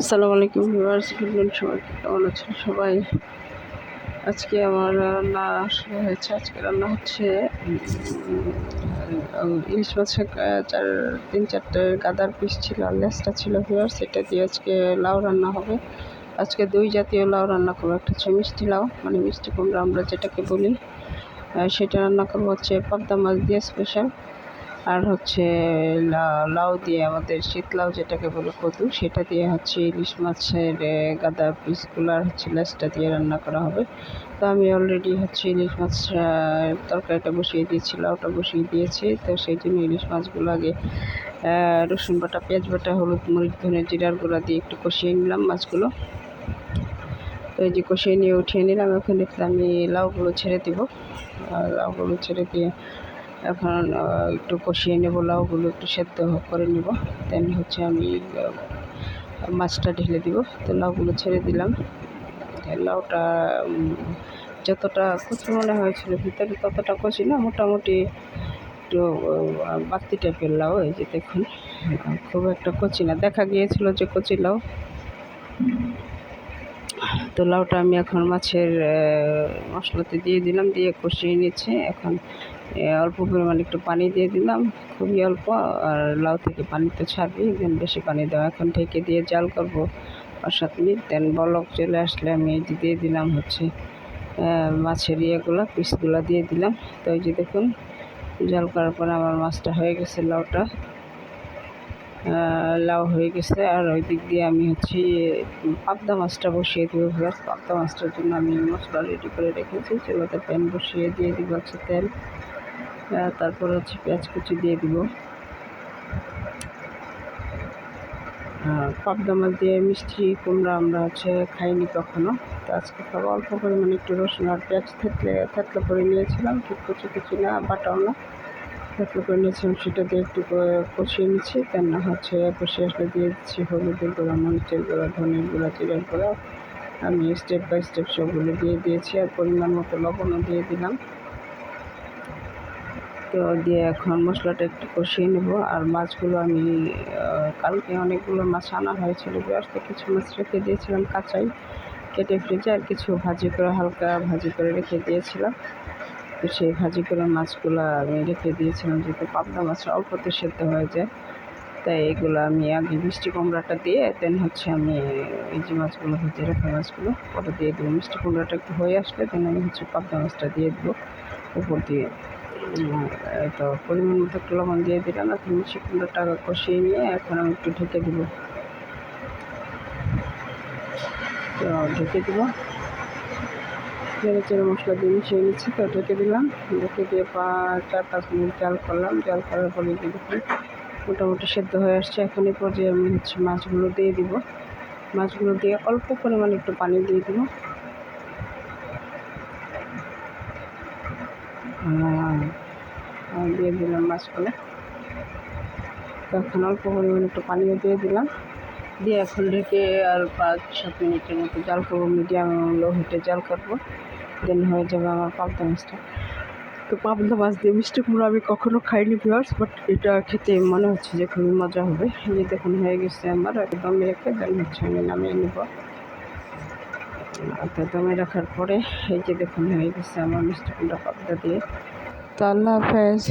আসসালামু আলাইকুম viewers, good সবাই, কেমন আছেন সবাই? আজকে আমার রান্না হয়েছে, আজকে রান্না হচ্ছে ইলিশ মাছের চার, তিন চারটে গাদার পিস ছিল, আর লেসটা ছিল ভিউয়ার্স, এটা দিয়ে আজকে লাউ রান্না হবে। আজকে দুই জাতীয় লাউ রান্না করব, একটা হচ্ছে মিষ্টি লাউ মানে মিষ্টি কুমড়া আমরা যেটাকে বলি। সেটা রান্না করব হচ্ছে পাবদা মাছ দিয়ে স্পেশাল আর হচ্ছে লাউ দিয়ে আমাদের শীত লাউ যেটাকে বলে কদু, সেটা দিয়ে হচ্ছে ইলিশ মাছের গাদা পিসগুলো আর হচ্ছে লেসটা দিয়ে রান্না করা হবে। তো আমি অলরেডি হচ্ছে ইলিশ মাছ তরকারিটা বসিয়ে দিয়েছি, লাউটা বসিয়ে দিয়েছি। তো সেই জন্য ইলিশ মাছগুলো আগে রসুন বাটা, পেঁয়াজ বাটা, হলুদ মরিচ, ধনে জিরার গুঁড়া দিয়ে একটু কষিয়ে নিলাম মাছগুলো। তো এই যে কষিয়ে নিয়ে উঠিয়ে নিলাম, এখন আমি লাউগুলো ছেড়ে দিব। আর লাউগুলো ছেড়ে দিয়ে এখন একটু কষিয়ে নেব, লাউগুলো একটু সেদ্ধ করে নেব। দেন হচ্ছে আমি মাছটা ঢেলে দিব। তো লাউগুলো ছেড়ে দিলাম। লাউটা যতটা কচি মনে হয়েছিল ভিতরে ততটা কচি না, মোটামুটি একটু বাতি টাইপের লাউ, এই যে দেখুন। খুব একটা কচি না। দেখা গিয়েছিল যে কচি লাউ। তো লাউটা আমি এখন মাছের মশলাতে দিয়ে দিলাম, দিয়ে কষিয়ে নিচ্ছে। এখন অল্প পরিমাণে একটু পানি দিয়ে দিলাম, খুবই অল্প, আর লাউ থেকে পানি তো ছাড়বেই, দেন বেশি পানি দেওয়া এখন ঢেকে দিয়ে জাল করব সাত মিনিট, দেন বলক চলে আসলে আমি এই যে দিয়ে দিলাম হচ্ছে মাছের ইয়েগুলো, পিসগুলো দিয়ে দিলাম। তো ওই যে দেখুন, জাল করার পরে আমার মাছটা হয়ে গেছে লাউটা। লাউ হয়ে গেছে, আর ওই দিক দিয়ে আমি হচ্ছে পাবদা মাছটা বসিয়ে দেবো প্লাস পাবদা মাছটার জন্য আমি মশলা রেডি করে রেখেছি, চুলাতে প্যান বসিয়ে দিয়ে দিব হচ্ছে তেল। তারপর হচ্ছে পেঁয়াজ কুচি দিয়ে দিব। পাবদা মাছ দিয়ে মিষ্টি, কুমড়া আমরা হচ্ছে খাইনি কখনো। তো আজকে খাব অল্প পরিমাণে একটু রসুন আর পেঁয়াজ থেতলে থেতলে করে নিয়েছিলাম, ঠিক কুচি কুচি না, বাটাও না। থেতলে করে নিয়েছিলাম, সেটা দিয়ে একটু কষিয়ে নিচ্ছি। কেন হচ্ছে কষিয়ে আসলে দিয়ে দিচ্ছি হলুদের গুঁড়া, মরিচের গুঁড়া, ধনের গুঁড়া, জিরার গুঁড়া। আমি স্টেপ বাই স্টেপ সবগুলো দিয়ে দিয়েছি, আর পরিমাণ মতো লবণও দিয়ে দিলাম। তো দিয়ে এখন মশলাটা একটু কষিয়ে নেব। আর মাছগুলো আমি কালকে অনেকগুলো মাছ আনা হয়েছিল। ব্যস্ত কিছু মাছ রেখে দিয়েছিলাম কাঁচাই। কেটে ফ্রিজে আর কিছু ভাজি করে, হালকা ভাজি করে রেখে দিয়েছিলাম। তো সেই ভাজি করে মাছগুলো আমি রেখে দিয়েছিলাম যেহেতু পাবদা মাছ অল্পতে সেদ্ধ হয়ে যায়। তাই এগুলো আমি আগে মিষ্টি কুমড়াটা দিয়ে দেন হচ্ছে আমি এই যে মাছগুলো ভেজে রাখা মাছগুলো, ওটা দিয়ে দেবো। মিষ্টি কুমড়াটা একটু হয়ে আসলে দেন আমি হচ্ছে পাবদা মাছটা দিয়ে দেবো উপর দিয়ে। তো পরিমাণ মতো একটু লবণ দিয়ে দিলাম আর এখন মিষ্টি কুমড়োটা কষিয়ে নিয়ে এখন আমি একটু ঢেকে দেবো। তো ঢেকে দেবো। চেড়ে মশলা দিয়ে মিশিয়ে নিচ্ছি, তো ঢেকে দিলাম। ঢেকে দিয়ে পা চার, পাঁচ মিনিট জাল করলাম। জাল করার পরে দেখুন, মোটামুটি সেদ্ধ হয়ে আসছে। এখন এই পর্যায়ে আমি হচ্ছে মাছগুলো দিয়ে দিব। মাছগুলো দিয়ে অল্প পরিমাণে একটু পানি দিয়ে দিব আহ, আর দিয়ে দিলাম মাছগুলো তো এখন অল্প পরিমাণে একটু পানিও দিয়ে দিলাম। দিয়ে এখন ঢেকে আর পাঁচ, সাত মিনিটের মতো জাল করব মিডিয়াম লো হিটে জাল করব। দেন হয়ে যাবে আমার পাবদা মাছটা। তো পাবদা মাছ দিয়ে মিষ্টি কুমড়ো আমি কখনো খাইনি ভিউয়ার্স বাট এটা খেতে মনে হচ্ছে যে খুবই মজা হবে। এই দেখুন হয়ে গেছে আমার, একদম রেখে দেন হচ্ছে আমি নামিয়ে নেব। তো দমে রাখার পরে এই যে দেখুন, হয়ে গেছে আমার মিষ্টি কুমড়া দিয়ে। তো আল্লাহ হাফেজ